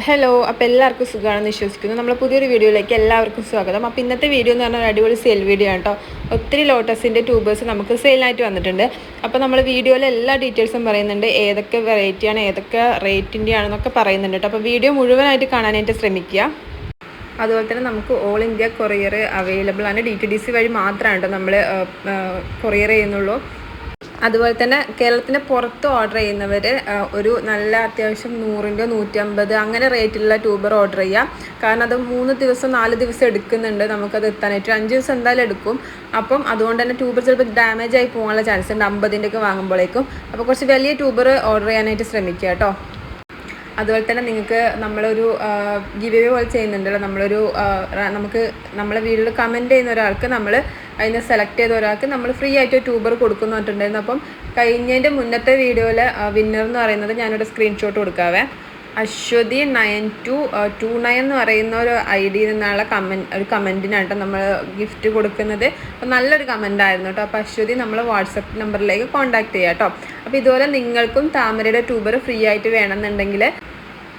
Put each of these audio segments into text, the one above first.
Hello അപ്പോൾ എല്ലാവർക്കും സുഖമാണെന്ന് വിശ്വസിക്കുന്നു. നമ്മൾ പുതിയൊരു വീഡിയോയിലേക്ക് എല്ലാവർക്കും സ്വാഗതം. അപ്പോൾ ഇന്നത്തെ വീഡിയോ എന്ന് പറഞ്ഞാൽ അടിപൊളി സെയിൽ വീഡിയോ ആണ് കേട്ടോ. ഒത്തിരി ലോട്ടസിന്റെ ട്യൂബേഴ്സ് നമുക്ക് സെയിലായിട്ട് വന്നിട്ടുണ്ട്. അപ്പോൾ നമ്മൾ വീഡിയോയിൽ എല്ലാ ഡീറ്റെയിൽസും പറയുന്നുണ്ട്. ഏതൊക്കെ വെറൈറ്റിയാണ് ഏതൊക്കെ റേറ്റിന്റെ ആണെന്നൊക്കെ പറയുന്നുണ്ട് കേട്ടോ. അപ്പോൾ വീഡിയോ മുഴുവനായിട്ട് കാണാനായിട്ട് ശ്രമിക്കുക. അതുപോലെ തന്നെ നമുക്ക് ഓൾ ഇന്ത്യ കൊറിയർ അവൈലബിൾ ആണ്. ഡി ടി ഡി സി വഴി മാത്രമാണ് കേട്ടോ നമ്മൾ കൊറിയർ ചെയ്യുന്നുള്ളൂ. അതുപോലെ തന്നെ കേരളത്തിന് പുറത്ത് ഓർഡർ ചെയ്യുന്നവർ ഒരു നല്ല അത്യാവശ്യം നൂറിന്റെ നൂറ്റമ്പത് അങ്ങനെ റേറ്റിലുള്ള ട്യൂബർ ഓർഡർ ചെയ്യാം. കാരണം അത് മൂന്ന് ദിവസം നാല് ദിവസം എടുക്കുന്നുണ്ട്. നമുക്കത് എത്താനായിട്ട്. അഞ്ച് ദിവസം എന്തായാലും എടുക്കും. അപ്പം അതുകൊണ്ട് തന്നെ ട്യൂബർ ചിലപ്പോൾ ഡാമേജ് ആയി പോകാനുള്ള ചാൻസ് ഉണ്ട്. അമ്പതിന്റെ ഒക്കെ വാങ്ങുമ്പോഴേക്കും അപ്പോൾ കുറച്ച് വലിയ ട്യൂബർ ഓർഡർ ചെയ്യാനായിട്ട് ശ്രമിക്കുക കേട്ടോ. അതുപോലെ തന്നെ നിങ്ങൾക്ക് നമ്മളൊരു ഗിവ് എ പോലെ ചെയ്യുന്നുണ്ടല്ലോ. നമ്മളൊരു നമുക്ക് നമ്മളെ വീട്ടിൽ കമന്റ് ചെയ്യുന്ന ഒരാൾക്ക് നമ്മൾ അതിനെ സെലക്ട് ചെയ്ത ഒരാൾക്ക് നമ്മൾ ഫ്രീ ആയിട്ട് ട്യൂബർ കൊടുക്കുന്നു പറഞ്ഞിട്ടുണ്ടായിരുന്നു. അപ്പം കഴിഞ്ഞതിന്റെ മുന്നത്തെ വീഡിയോയിൽ വിന്നർ എന്ന് പറയുന്നത് ഞാനൊരു സ്ക്രീൻഷോട്ട് കൊടുക്കാവേ. Ashwathi nine two two nine എന്ന് പറയുന്ന ഒരു ഐ ഡിയിൽ നിന്നുള്ള കമന്റ് ഒരു കമന്റിനായിട്ട് നമ്മൾ ഗിഫ്റ്റ് കൊടുക്കുന്നത്. അപ്പോൾ നല്ലൊരു കമന്റ് ആയിരുന്നു കേട്ടോ അപ്പോൾ അശ്വതി നമ്മൾ വാട്സപ്പ് നമ്പറിലേക്ക് കോൺടാക്ട് ചെയ്യാം കേട്ടോ അപ്പോൾ ഇതുപോലെ നിങ്ങൾക്കും താമരയുടെ ട്യൂബർ ഫ്രീ ആയിട്ട് വേണമെന്നുണ്ടെങ്കിൽ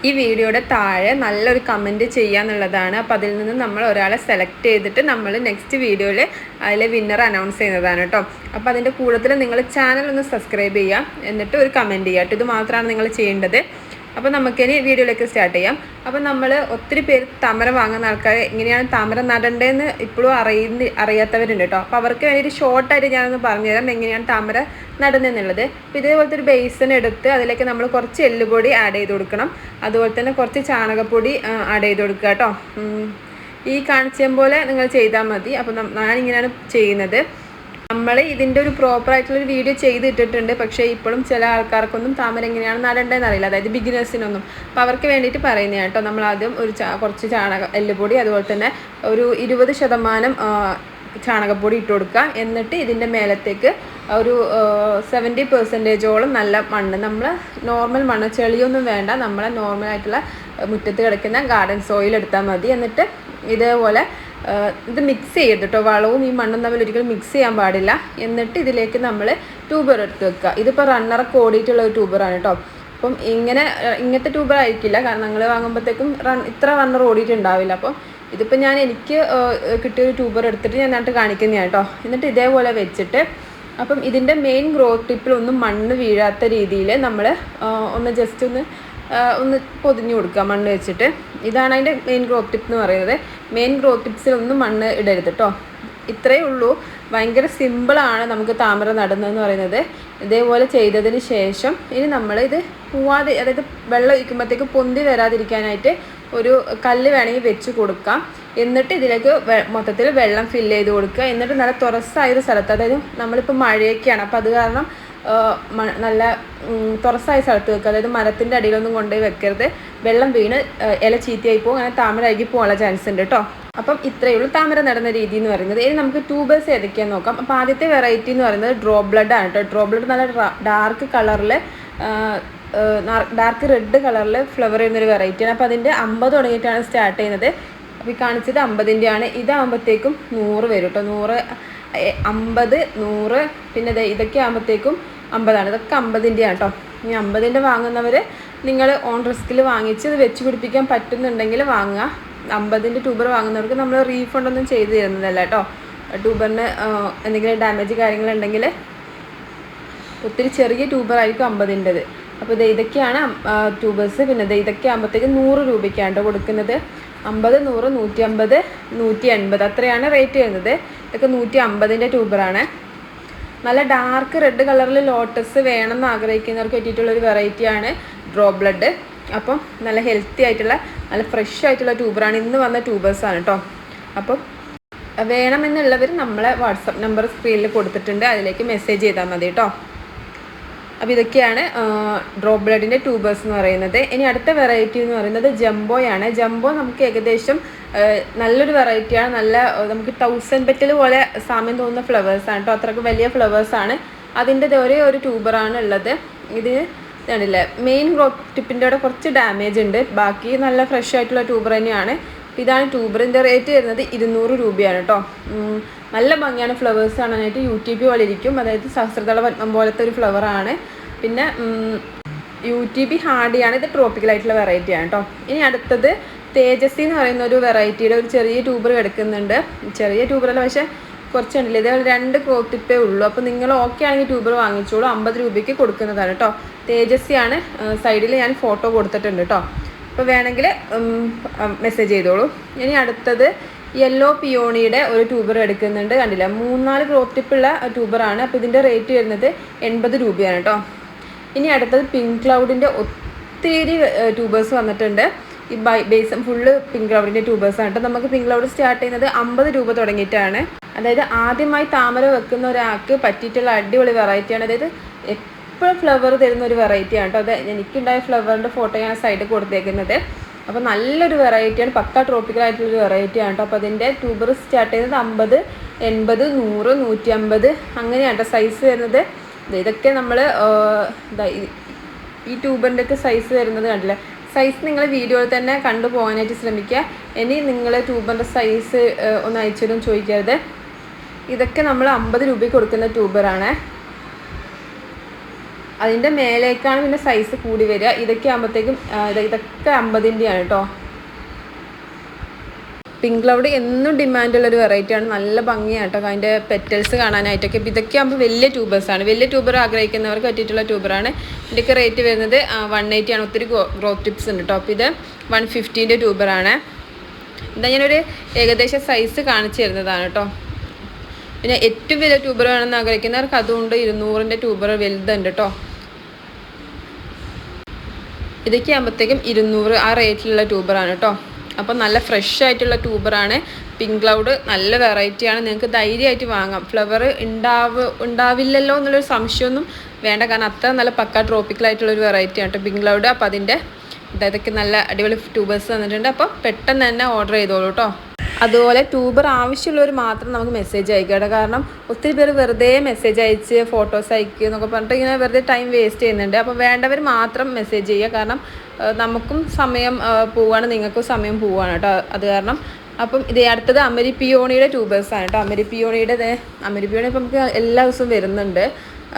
ഈ വീഡിയോയുടെ താഴെ നല്ലൊരു കമന്റ് ചെയ്യാന്നുള്ളതാണ്. അപ്പോൾ അതിൽ നിന്ന് നമ്മൾ ഒരാളെ സെലക്ട് ചെയ്തിട്ട് നമ്മൾ നെക്സ്റ്റ് വീഡിയോയിൽ അതിലെ വിന്നർ അനൗൺസ് ചെയ്യുന്നതാണ് കേട്ടോ. അപ്പോൾ അതിന്റെ കൂടുതൽ നിങ്ങൾ ചാനൽ ഒന്ന് സബ്സ്ക്രൈബ് ചെയ്യുക. എന്നിട്ട് ഒരു കമന്റ് ചെയ്യാം കേട്ടോ ഇത് മാത്രമാണ് നിങ്ങൾ ചെയ്യേണ്ടത്. അപ്പോൾ നമുക്കിനി വീഡിയോയിലേക്ക് സ്റ്റാർട്ട് ചെയ്യാം. അപ്പോൾ നമ്മൾ ഒത്തിരി പേര് താമര വാങ്ങുന്ന ആൾക്കാർ എങ്ങനെയാണ് താമര നടേണ്ടതെന്ന് ഇപ്പോഴും അറിയുന്ന അറിയാത്തവരുണ്ട് കേട്ടോ അപ്പോൾ അവർക്ക് വേണ്ടിയിട്ട് ഷോർട്ടായിട്ട് ഞാനൊന്ന് പറഞ്ഞുതരാം എങ്ങനെയാണ് താമര നടുന്നെന്നുള്ളത്. അപ്പോൾ ഇതേപോലത്തെ ഒരു ബേസൺ എടുത്ത് അതിലേക്ക് നമ്മൾ കുറച്ച് എല്ലുപൊടി ആഡ് ചെയ്ത് കൊടുക്കണം. അതുപോലെ തന്നെ കുറച്ച് ചാണകപ്പൊടി ആഡ് ചെയ്ത് കൊടുക്കുക കേട്ടോ ഈ കാണിച്ചതുപോലെ നിങ്ങൾ ചെയ്താൽ മതി. അപ്പോൾ ഞാനിങ്ങനെയാണ് ചെയ്യുന്നത്. നമ്മൾ ഇതിന്റെ ഒരു പ്രോപ്പർ ആയിട്ടുള്ളൊരു വീഡിയോ ചെയ്തിട്ടിട്ടുണ്ട്. പക്ഷേ ഇപ്പോഴും ചില ആൾക്കാർക്കൊന്നും താമര എങ്ങനെയാണ് നടേണ്ടതെന്ന് അറിയില്ല. അതായത് ബിഗിനേഴ്സിനൊന്നും അപ്പോൾ അവർക്ക് വേണ്ടിയിട്ട് പറയുന്നത് കേട്ടോ. നമ്മൾ ആദ്യം ഒരു കുറച്ച് ചാണക എല്ലുപൊടി അതുപോലെ തന്നെ ഒരു ഇരുപത് ശതമാനം ചാണകപ്പൊടി ഇട്ട് കൊടുക്കുക. എന്നിട്ട് ഇതിന്റെ മേലത്തേക്ക് ഒരു സെവന്റി പെർസെന്റേജോളം നല്ല മണ്ണ് നമ്മൾ നോർമൽ മണ്ണ് ചെളിയൊന്നും വേണ്ട. നമ്മളെ നോർമലായിട്ടുള്ള മുറ്റത്ത് കിടക്കുന്ന ഗാർഡൻ സോയിൽ എടുത്താൽ മതി. എന്നിട്ട് ഇതേപോലെ ഇത് മിക്സ് ചെയ്യരുത് കേട്ടോ വളവും ഈ മണ്ണും തമ്മിൽ ഒരിക്കലും മിക്സ് ചെയ്യാൻ പാടില്ല. എന്നിട്ട് ഇതിലേക്ക് നമ്മൾ ട്യൂബർ എടുത്ത് വെക്കുക. ഇതിപ്പോൾ റണ്ണറൊക്കെ ഓടിയിട്ടുള്ള ഒരു ട്യൂബറാണ് കേട്ടോ അപ്പം ഇങ്ങനെ ഇങ്ങനത്തെ ട്യൂബർ ആയിരിക്കില്ല. കാരണം നിങ്ങൾ വാങ്ങുമ്പോഴത്തേക്കും റൺ ഇത്ര റണ്ണർ ഓടിയിട്ടുണ്ടാവില്ല. അപ്പം ഇതിപ്പോൾ ഞാൻ എനിക്ക് കിട്ടിയ ഒരു ട്യൂബർ എടുത്തിട്ട് ഞാൻ നട്ട് കാണിക്കുന്നതാണ് കേട്ടോ എന്നിട്ട് ഇതേപോലെ വെച്ചിട്ട് അപ്പം ഇതിന്റെ മെയിൻ ഗ്രോത്ത് ടിപ്പിലൊന്നും മണ്ണ് വീഴാത്ത രീതിയിൽ നമ്മൾ ഒന്ന് ജസ്റ്റ് ഒന്ന് ഒന്ന് പൊതിഞ്ഞു കൊടുക്കുക മണ്ണ് വെച്ചിട്ട്. ഇതാണ് അതിന്റെ മെയിൻ ഗ്രോത്ത് ടിപ്പ് എന്ന് പറയുന്നത്. മെയിൻ ഗ്രോത്ത് ടിപ്സിലൊന്നും മണ്ണ് ഇടരുത് കേട്ടോ ഇത്രയേ ഉള്ളൂ. ഭയങ്കര സിമ്പിളാണ് നമുക്ക് താമര നടുന്നതെന്ന് പറയുന്നത്. ഇതേപോലെ ചെയ്തതിന് ശേഷം ഇനി നമ്മൾ ഇത് പൂവാതെ അതായത് വെള്ളം ഒഴിക്കുമ്പോഴത്തേക്ക് പൊന്തി വരാതിരിക്കാനായിട്ട് ഒരു കല്ല് വേണമെങ്കിൽ വെച്ച് കൊടുക്കാം. എന്നിട്ട് ഇതിലേക്ക് മൊത്തത്തിൽ വെള്ളം ഫില്ല് ചെയ്ത് കൊടുക്കുക. എന്നിട്ട് നല്ല തുറസായ ഒരു സ്ഥലത്ത് അതായത് നമ്മളിപ്പോൾ മഴയൊക്കെയാണ്. അപ്പോൾ അത് കാരണം നല്ല തുറസായ സ്ഥലത്ത് വെക്കുക. അതായത് മരത്തിന്റെ അടിയിലൊന്നും കൊണ്ടുപോയി വെക്കരുത്. വെള്ളം വീണ് ഇല ചീത്തയായി പോകും. അങ്ങനെ താമര അഴുകി പോകാനുള്ള ചാൻസ് ഉണ്ട് കേട്ടോ അപ്പം ഇത്രയേ ഉള്ളൂ താമര നടന്ന രീതി എന്ന് പറയുന്നത്. ഇനി നമുക്ക് ട്യൂബേഴ്സ് ഏതൊക്കെയാന്ന് നോക്കാം. അപ്പോൾ ആദ്യത്തെ വെറൈറ്റി എന്ന് പറയുന്നത് ഡ്രോ ബ്ലഡ് ആണ് കേട്ടോ ഡ്രോ ബ്ലഡ് നല്ല ഡാർക്ക് കളറിൽ ഡാർക്ക് റെഡ് കളറിൽ ഫ്ലവർ ചെയ്യുന്നൊരു വെറൈറ്റിയാണ് അപ്പോൾ അതിന്റെ അമ്പത് തുടങ്ങിയിട്ടാണ് സ്റ്റാർട്ട് ചെയ്യുന്നത്. അപ്പോൾ ഈ കാണിച്ചത് അമ്പതിന്റെയാണ് ഇതാകുമ്പോഴത്തേക്കും നൂറ് വരും കേട്ടോ നൂറ് അമ്പത് നൂറ് പിന്നെ ഇതൊക്കെ ആകുമ്പോഴത്തേക്കും അമ്പതാണ്. ഇതൊക്കെ അമ്പതിന്റെയാണ് കേട്ടോ ഇനി അമ്പതിന്റെ വാങ്ങുന്നവർ നിങ്ങൾ ഓൺ റിസ്കിൽ വാങ്ങിച്ച് ഇത് വെച്ച് പിടിപ്പിക്കാൻ പറ്റുന്നുണ്ടെങ്കിൽ വാങ്ങുക. അമ്പതിന്റെ ട്യൂബർ വാങ്ങുന്നവർക്ക് നമ്മൾ റീഫണ്ട് ഒന്നും ചെയ്ത് തരുന്നതല്ല കേട്ടോ ട്യൂബറിന് എന്തെങ്കിലും ഡാമേജ് കാര്യങ്ങളുണ്ടെങ്കിൽ ഒത്തിരി ചെറിയ ട്യൂബറായിരിക്കും അമ്പതിന്റെത് അപ്പോൾ ഇത് ഇതൊക്കെയാണ് ട്യൂബേഴ്സ് പിന്നെ ഇത് ഇതൊക്കെ ആകുമ്പോഴത്തേക്ക് നൂറ് രൂപയ്ക്കാണ് കൊടുക്കുന്നത്. അമ്പത് നൂറ് നൂറ്റി അമ്പത് നൂറ്റി എൺപത് അത്രയാണ് റേറ്റ് വരുന്നത്. ഇതൊക്കെ നൂറ്റി അമ്പതിന്റെ ട്യൂബറാണ് നല്ല ഡാർക്ക് റെഡ് കളറിൽ ലോട്ടസ് വേണമെന്ന് ആഗ്രഹിക്കുന്നവർക്ക് പറ്റിയിട്ടുള്ള ഒരു വെറൈറ്റിയാണ് ഡ്രോ ബ്ലഡ് അപ്പം നല്ല ഹെൽത്തി ആയിട്ടുള്ള നല്ല ഫ്രഷ് ആയിട്ടുള്ള ട്യൂബറാണ് ഇന്ന് വന്ന ട്യൂബേഴ്സാണ് കേട്ടോ അപ്പം വേണമെന്നുള്ളവർ നമ്മളെ വാട്സപ്പ് നമ്പർ സ്ക്രീനിൽ കൊടുത്തിട്ടുണ്ട്. അതിലേക്ക് മെസ്സേജ് ചെയ്താൽ മതി കേട്ടോ അപ്പോൾ ഇതൊക്കെയാണ് ഡ്രോ ബ്ലഡിന്റെ ട്യൂബേഴ്സ് എന്ന് പറയുന്നത്. ഇനി അടുത്ത വെറൈറ്റി എന്ന് പറയുന്നത് ജംബോയാണ് ജംബോ നമുക്ക് ഏകദേശം നല്ലൊരു വെറൈറ്റിയാണ് നല്ല നമുക്ക് തൗസൻഡ് പെറ്റൽ പോലെ സാമ്യം തോന്നുന്ന ഫ്ലവേഴ്സാണ് കേട്ടോ അത്രയ്ക്ക് വലിയ ഫ്ലവേഴ്സാണ് അതിന്റെ ഒരേ ഒരു ട്യൂബറാണ് ഉള്ളത്. ഇത് ഇതാണില്ലേ മെയിൻ ഗ്രോത്ത് ടിപ്പിന്റെ അവിടെ കുറച്ച് ഡാമേജ് ഉണ്ട്. ബാക്കി നല്ല ഫ്രഷ് ആയിട്ടുള്ള ട്യൂബർ തന്നെയാണ്. ഇതാണ് ട്യൂബറിന്റെ റേറ്റ് വരുന്നത് ഇരുന്നൂറ് രൂപയാണ് കേട്ടോ നല്ല ഭംഗിയാണ് ഫ്ലവേഴ്സ് കാണാനായിട്ട്. യു ടി പി പോലെ ഇരിക്കും. അതായത് സഹസ്രതള പത്മം പോലത്തെ ഒരു ഫ്ലവറാണ് പിന്നെ യു ടി ബി ഹാർഡിയാണ് ഇത് ട്രോപ്പിക്കൽ ആയിട്ടുള്ള വെറൈറ്റി ആണ് കേട്ടോ ഇനി അടുത്തത് തേജസ്വി എന്ന് പറയുന്ന ഒരു വെറൈറ്റിയുടെ ഒരു ചെറിയ ട്യൂബർ കിടക്കുന്നുണ്ട്. ചെറിയ ട്യൂബറല്ല പക്ഷേ കുറച്ചുണ്ടല്ലോ? ഇതേ രണ്ട് ക്രോത്തിപ്പേ ഉള്ളൂ. അപ്പോൾ നിങ്ങൾ ഓക്കെ ആണെങ്കിൽ ട്യൂബർ വാങ്ങിച്ചോളൂ. അമ്പത് രൂപയ്ക്ക് കൊടുക്കുന്നതാണ് കേട്ടോ. തേജസ്വിയാണ് സൈഡിൽ ഞാൻ ഫോട്ടോ കൊടുത്തിട്ടുണ്ട് കേട്ടോ. അപ്പോൾ വേണമെങ്കിൽ മെസ്സേജ് ചെയ്തോളൂ. ഇനി അടുത്തത് യെല്ലോ പിയോണിയുടെ ഒരു ട്യൂബർ എടുക്കുന്നുണ്ട്. കണ്ടില്ല? മൂന്നാൽ ഗ്രോത്ത് ടിപ്പുള്ള ട്യൂബറാണ്. അപ്പോൾ ഇതിന്റെ റേറ്റ് വരുന്നത് എൺപത് രൂപയാണ് കേട്ടോ. ഇനി അടുത്തത് പിങ്ക് ക്ലൗഡിന്റെ ഒത്തിരി ട്യൂബേഴ്സ് വന്നിട്ടുണ്ട്. ഈ ബൈ ബേസും ഫുള്ള് പിങ്ക് ക്ലൗഡിന്റെ ട്യൂബേഴ്സാണ് കേട്ടോ നമുക്ക് പിങ്ക് ക്ലൗഡ് സ്റ്റാർട്ട് ചെയ്യുന്നത് അമ്പത് രൂപ തുടങ്ങിയിട്ടാണ്. അതായത് ആദ്യമായി താമര വെക്കുന്ന ഒരാൾക്ക് പറ്റിയിട്ടുള്ള അടിപൊളി വെറൈറ്റിയാണ് അതായത് എപ്പോഴും ഫ്ലവർ തരുന്ന ഒരു വെറൈറ്റിയാണ് കേട്ടോ അത് എനിക്കുണ്ടായ ഫ്ലവറിന്റെ ഫോട്ടോ ഞാൻ സൈഡിൽ കൊടുത്തേക്കുന്നത്. അപ്പോൾ നല്ലൊരു വെറൈറ്റിയാണ് പക്ക ട്രോപ്പിക്കൽ ആയിട്ടുള്ളൊരു വെറൈറ്റിയാണ് കേട്ടോ അപ്പോൾ അതിന്റെ ട്യൂബർ സ്റ്റാർട്ട് ചെയ്യുന്നത് അമ്പത് എൺപത് നൂറ് നൂറ്റി അമ്പത് അങ്ങനെയാണ് കേട്ടോ സൈസ് വരുന്നത്. ഇതൊക്കെ നമ്മൾ ഈ ട്യൂബറിന്റെയൊക്കെ സൈസ് വരുന്നത് കണ്ടില്ലേ? സൈസ് നിങ്ങൾ വീഡിയോയിൽ തന്നെ കണ്ടു പോകാനായിട്ട് ശ്രമിക്കുക. ഇനി നിങ്ങൾ ട്യൂബറിന്റെ സൈസ് ഒന്ന് അയച്ചിടും ചോദിക്കരുത്. ഇതൊക്കെ നമ്മൾ അമ്പത് രൂപയ്ക്ക് കൊടുക്കുന്ന ട്യൂബറാണ് അതിന്റെ മേലേക്കാണ് പിന്നെ സൈസ് കൂടി വരിക. ഇതൊക്കെ ആകുമ്പോഴത്തേക്കും ഇതൊക്കെ അമ്പതിന്റെയാണ് കേട്ടോ പിങ്ക് ക്ലൗഡ് എന്നും ഡിമാൻഡ് ഉള്ള ഒരു വെറൈറ്റിയാണ് നല്ല ഭംഗിയാണ് കേട്ടോ അതിന്റെ പെറ്റൽസ് കാണാനായിട്ടൊക്കെ. അപ്പോൾ ഇതൊക്കെ ആകുമ്പോൾ വലിയ ട്യൂബേഴ്സാണ് വലിയ ട്യൂബർ ആഗ്രഹിക്കുന്നവർക്ക് പറ്റിയിട്ടുള്ള ട്യൂബറാണ് ഇതിന്റെയൊക്കെ റേറ്റ് വരുന്നത് വൺ എയ്റ്റി ആണ്. ഒത്തിരി ഗ്രോത്ത് ടിപ്സ് ഉണ്ട് കേട്ടോ അപ്പോൾ ഇത് വൺ ഫിഫ്റ്റീന്റെ ട്യൂബറാണ് എന്താ ഞാനൊരു ഏകദേശം സൈസ് കാണിച്ചു തരുന്നതാണ് കേട്ടോ പിന്നെ ഏറ്റവും വലിയ ട്യൂബർ വേണമെന്ന് ആഗ്രഹിക്കുന്നവർക്ക് അതുകൊണ്ട് ഇരുന്നൂറിന്റെ ട്യൂബർ വലുതുണ്ട് കേട്ടോ ഇതൊക്കെ ആകുമ്പോഴത്തേക്കും ഇരുന്നൂറ് ആ റേറ്റിലുള്ള ട്യൂബറാണ് കേട്ടോ അപ്പം നല്ല ഫ്രഷ് ആയിട്ടുള്ള ട്യൂബറാണ്. പിങ്ക് ക്ലൗഡ് നല്ല വെറൈറ്റിയാണ് നിങ്ങൾക്ക് ധൈര്യമായിട്ട് വാങ്ങാം. ഫ്ലവർ ഉണ്ടാവ് ഉണ്ടാവില്ലല്ലോ എന്നുള്ളൊരു സംശയമൊന്നും വേണ്ട. കാരണം അത്ര നല്ല പക്ക ഒരു വെറൈറ്റിയാണ് കേട്ടോ പിങ്ക് ക്ലൗഡ് അപ്പോൾ അതിന്റെ ഇതൊക്കെ നല്ല അടിപൊളി ട്യൂബേഴ്സ് തന്നിട്ടുണ്ട്. അപ്പോൾ പെട്ടെന്ന് തന്നെ ഓർഡർ ചെയ്തോളൂ കേട്ടോ. അതുപോലെ ട്യൂബർ ആവശ്യമുള്ളവർ മാത്രം നമുക്ക് മെസ്സേജ് അയക്കുക കാരണം ഒത്തിരി പേര് വെറുതെ മെസ്സേജ് അയച്ച് ഫോട്ടോസ് അയക്കുക എന്നൊക്കെ പറഞ്ഞിട്ട് ഇങ്ങനെ വെറുതെ ടൈം വേസ്റ്റ് ചെയ്യുന്നുണ്ട്. അപ്പോൾ വേണ്ടവർ മാത്രം മെസ്സേജ് ചെയ്യുക. കാരണം നമുക്കും സമയം പോവുകയാണ് നിങ്ങൾക്കും സമയം പോവുകയാണ് കേട്ടോ. അത് കാരണം അപ്പം ഇത് അടുത്തത് അമരി പിയോണിയുടെ ട്യൂബേഴ്സാണ് കേട്ടോ. അമരി പിയോണിയുടെ അമരി പിയോണി ഇപ്പം നമുക്ക് എല്ലാ ദിവസവും വരുന്നുണ്ട്.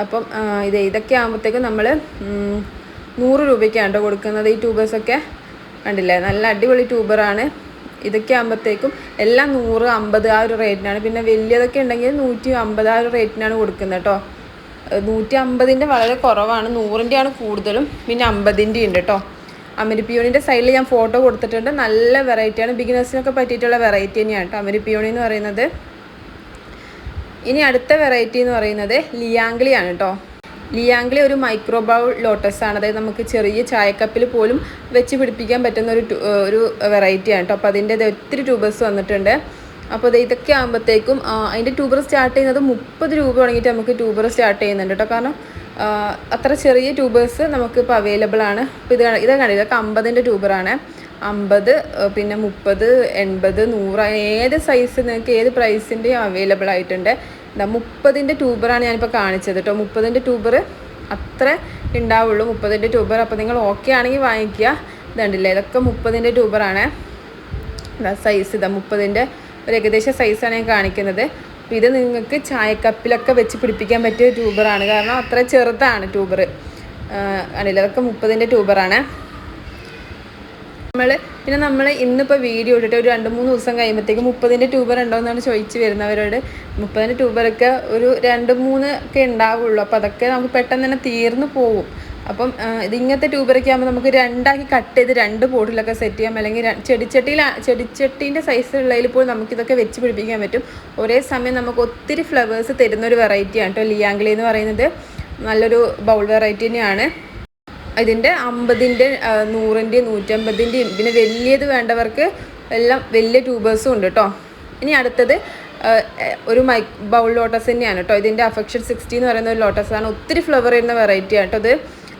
അപ്പം ഇത് ഇതൊക്കെ ആകുമ്പോഴത്തേക്കും നമ്മൾ നൂറ് രൂപയ്ക്കാണ് കേട്ടോ കൊടുക്കുന്നത് ഈ ട്യൂബേഴ്സൊക്കെ കണ്ടില്ലേ? നല്ല അടിപൊളി ട്യൂബറാണ് ഇതൊക്കെ ആകുമ്പോഴത്തേക്കും എല്ലാം നൂറ് അമ്പത് ആ ഒരു റേറ്റിനാണ് പിന്നെ വലിയതൊക്കെ ഉണ്ടെങ്കിൽ നൂറ്റി അമ്പത് ആ ഒരു റേറ്റിനാണ് കൊടുക്കുന്നത് കേട്ടോ നൂറ്റി അമ്പതിന്റെ വളരെ കുറവാണ്. നൂറിന്റെയാണ് കൂടുതലും. പിന്നെ അമ്പതിന്റെ ഉണ്ട് കേട്ടോ അമരിപ്പിയോണിന്റെ സൈഡിൽ ഞാൻ ഫോട്ടോ കൊടുത്തിട്ടുണ്ട്. നല്ല വെറൈറ്റിയാണ് ബിഗിനേഴ്സിനൊക്കെ പറ്റിയിട്ടുള്ള വെറൈറ്റി തന്നെയാണ് കേട്ടോ അമരിപ്പിയോണി എന്ന് പറയുന്നത്. ഇനി അടുത്ത വെറൈറ്റി എന്ന് പറയുന്നത് ലിയാംഗ്ലിയാണ് കേട്ടോ ലിയാംഗ്ലി ഒരു മൈക്രോ ബൗൾ ലോട്ടസ് ആണ് അതായത് നമുക്ക് ചെറിയ ചായക്കപ്പിൽ പോലും വെച്ച് പിടിപ്പിക്കാൻ പറ്റുന്ന ഒരു ഒരു വെറൈറ്റിയാണ് കേട്ടോ. അപ്പോൾ അതിന്റെ ഒത്തിരി ട്യൂബേഴ്സ് വന്നിട്ടുണ്ട്. അപ്പോൾ അത് ഇതൊക്കെ ആകുമ്പോഴത്തേക്കും അതിന്റെ ട്യൂബർ സ്റ്റാർട്ട് ചെയ്യുന്നത് മുപ്പത് രൂപ തുടങ്ങിയിട്ട് നമുക്ക് ട്യൂബർ സ്റ്റാർട്ട് ചെയ്യുന്നുണ്ട് കേട്ടോ. കാരണം അത്ര ചെറിയ ട്യൂബേഴ്സ് നമുക്ക് ഇപ്പോൾ അവൈലബിൾ ആണ്. ഇപ്പോൾ ഇത് ഇത് കണ്ടില്ല? ഇതൊക്കെ അമ്പതിന്റെ ട്യൂബറാണ്. അമ്പത് പിന്നെ മുപ്പത് എൺപത് നൂറ് ഏത് സൈസ് നിങ്ങൾക്ക് ഏത് പ്രൈസിന്റെയും അവൈലബിൾ ആയിട്ടുണ്ട്. മുപ്പതിന്റെ ട്യൂബറാണ് ഞാനിപ്പോൾ കാണിച്ചത് കേട്ടോ മുപ്പതിന്റെ ട്യൂബർ അത്ര ഉണ്ടാവുള്ളൂ മുപ്പതിന്റെ ട്യൂബർ. അപ്പോൾ നിങ്ങൾ ഓക്കെ ആണെങ്കിൽ വാങ്ങിക്കുക ഇതുണ്ടല്ലേ? ഇതൊക്കെ മുപ്പതിന്റെ ട്യൂബറാണ്. സൈസ് ഇതാ. മുപ്പതിന്റെ ഒരു ഏകദേശം സൈസാണ് ഞാൻ കാണിക്കുന്നത്. അപ്പോൾ ഇത് നിങ്ങൾക്ക് ചായക്കപ്പിലൊക്കെ വെച്ച് പിടിപ്പിക്കാൻ പറ്റിയ ട്യൂബറാണ്. കാരണം അത്ര ചെറുതാണ് ട്യൂബർ ആണല്ലേ അതൊക്കെ മുപ്പതിന്റെ ട്യൂബറാണ്. നമ്മൾ പിന്നെ നമ്മൾ ഇന്നിപ്പോൾ വീഡിയോ ഇട്ടിട്ട് ഒരു രണ്ട് മൂന്ന് ദിവസം കഴിയുമ്പോഴത്തേക്ക് മുപ്പതിന്റെ ട്യൂബർ ഉണ്ടോ എന്നാണ് ചോദിച്ച് വരുന്നവരോട്. മുപ്പതിന്റെ ട്യൂബറൊക്കെ ഒരു രണ്ട് മൂന്ന് ഒക്കെ ഉണ്ടാവുള്ളൂ. അപ്പോൾ അതൊക്കെ നമുക്ക് പെട്ടെന്ന് തന്നെ തീർന്നു പോകും അപ്പം ഇത് ഇങ്ങനത്തെ ട്യൂബറൊക്കെ ആകുമ്പോൾ നമുക്ക് രണ്ടാക്കി കട്ട് ചെയ്ത് രണ്ട് പോട്ടിലൊക്കെ സെറ്റ് ചെയ്യാം. അല്ലെങ്കിൽ ചെടിച്ചട്ടിയിൽ ചെടിച്ചട്ടീന്റെ സൈസ് ഉള്ളതിൽ പോലും നമുക്കിതൊക്കെ വെച്ച് പിടിപ്പിക്കാൻ പറ്റും. ഒരേ സമയം നമുക്ക് ഒത്തിരി ഫ്ലവേഴ്സ് തരുന്ന ഒരു വെറൈറ്റിയാണ് കേട്ടോ ലിയാംഗ്ലി എന്ന് പറയുന്നത്. നല്ലൊരു ബൗൾ വെറൈറ്റി തന്നെയാണ്. ഇതിന്റെ അമ്പതിന്റെ നൂറിന്റെ നൂറ്റമ്പതിന്റെയും പിന്നെ വലിയത് വേണ്ടവർക്ക് എല്ലാം വലിയ ട്യൂബേഴ്സും ഉണ്ട് കേട്ടോ ഇനി അടുത്തത് ഒരു മൈ ബൗൾ ലോട്ടസ് തന്നെയാണ് കേട്ടോ ഇതിന്റെ അഫക്ഷൻ സിക്സ്റ്റി എന്ന് പറയുന്ന ഒരു ലോട്ടസാണ് ഒത്തിരി ഫ്ലവർ വരുന്ന വെറൈറ്റി ആണ് കേട്ടോ ഇത്.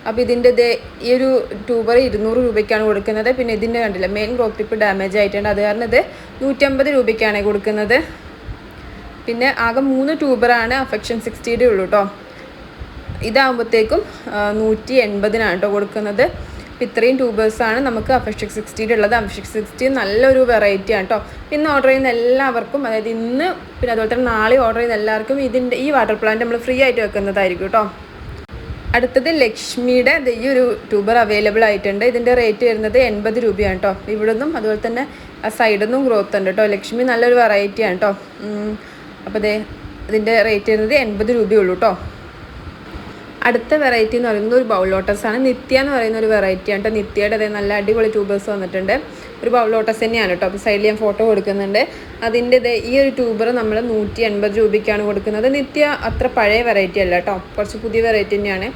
അപ്പോൾ ഇതിന്റെ ഇതേ ഈ ഒരു ട്യൂബർ ഇരുന്നൂറ് രൂപയ്ക്കാണ് കൊടുക്കുന്നത്. പിന്നെ ഇതിന്റെ കണ്ടില്ല മെയിൻ ക്രോപ്പ് ടിപ്പ് ഡാമേജ് ആയിട്ടുണ്ട്. അത് കാരണം ഇത് നൂറ്റമ്പത് രൂപയ്ക്കാണ് കൊടുക്കുന്നത്. പിന്നെ ആകെ മൂന്ന് ട്യൂബറാണ് അഫക്ഷൻ സിക്സ്റ്റിയുടെ ഉള്ളൂ കേട്ടോ ഇതാകുമ്പോഴത്തേക്കും നൂറ്റി എൺപതിനാണ് കേട്ടോ കൊടുക്കുന്നത്. അപ്പോൾ ഇത്രയും ട്യൂബേഴ്സാണ് നമുക്ക് അഫിഷിക് സിക്സ്റ്റിയുടെ ഉള്ളത്. അഫിഷിക് സിക്സ്റ്റി നല്ലൊരു വെറൈറ്റി ആണ് കേട്ടോ. ഇന്ന് ഓർഡർ ചെയ്യുന്ന എല്ലാവർക്കും അതായത് ഇന്ന് പിന്നെ അതുപോലെ തന്നെ നാളെ ഓർഡർ ചെയ്യുന്ന എല്ലാവർക്കും ഇതിന്റെ ഈ വാട്ടർ പ്ലാന്റ് നമ്മൾ ഫ്രീ ആയിട്ട് വെക്കുന്നതായിരിക്കും കേട്ടോ. അടുത്തത് ലക്ഷ്മിയുടെ ഈ ഒരു ട്യൂബർ അവൈലബിൾ ആയിട്ടുണ്ട്. ഇതിന്റെ റേറ്റ് വരുന്നത് എൺപത് രൂപയാണ് കേട്ടോ. ഇവിടെ നിന്നും അതുപോലെ തന്നെ ആ സൈഡിൽ നിന്നും ഗ്രോത്ത് ഉണ്ട് കേട്ടോ. ലക്ഷ്മി നല്ലൊരു വെറൈറ്റിയാണ് കേട്ടോ. അപ്പോൾ അതെ ഇതിന്റെ റേറ്റ് വരുന്നത് എൺപത് രൂപയുള്ളൂ കേട്ടോ. അടുത്ത വെറൈറ്റി എന്ന് പറയുന്നത് ഒരു ബൗൾ ലോട്ടസ് ആണ്. നിത്യ എന്ന് പറയുന്ന ഒരു വെറൈറ്റി ആണ് കേട്ടോ നിത്യയുടെ അതേ നല്ല അടിപൊളി ട്യൂബേഴ്സ് വന്നിട്ടുണ്ട്. ഒരു ബൗൾ ലോട്ടസ് തന്നെയാണ് കേട്ടോ അപ്പോൾ സൈഡിൽ ഞാൻ ഫോട്ടോ കൊടുക്കുന്നുണ്ട്. അതിന്റെ ദേ ഈ ഒരു ട്യൂബർ നമ്മൾ നൂറ്റി എൺപത് രൂപയ്ക്കാണ് കൊടുക്കുന്നത്. നിത്യ അത്ര പഴയ വെറൈറ്റി അല്ല കേട്ടോ കുറച്ച് പുതിയ വെറൈറ്റി തന്നെയാണ്.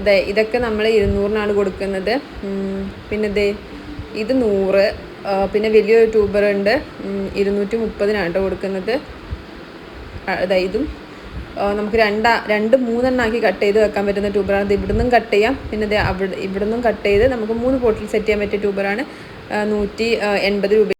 അതെ ഇതൊക്കെ നമ്മൾ ഇരുന്നൂറിനാണ് കൊടുക്കുന്നത്. പിന്നെ ഇതേ ഇത് നൂറ് പിന്നെ വലിയൊരു ട്യൂബർ ഉണ്ട്. ഇരുന്നൂറ്റി മുപ്പതിനാണ് കേട്ടോ കൊടുക്കുന്നത്. അതാ ഇതും നമുക്ക് രണ്ട രണ്ട് മൂന്നെണ്ണാക്കി കട്ട് ചെയ്ത് വെക്കാൻ പറ്റുന്ന ട്യൂബറാണ് ഇത് ഇവിടുന്നും കട്ട് ചെയ്യാം. പിന്നെ ഇത് അവിടെ ഇവിടുന്നും കട്ട് ചെയ്ത് നമുക്ക് മൂന്ന് പോട്ടിൽ സെറ്റ് ചെയ്യാൻ പറ്റിയ ട്യൂബറാണ് നൂറ്റി എൺപത് രൂപ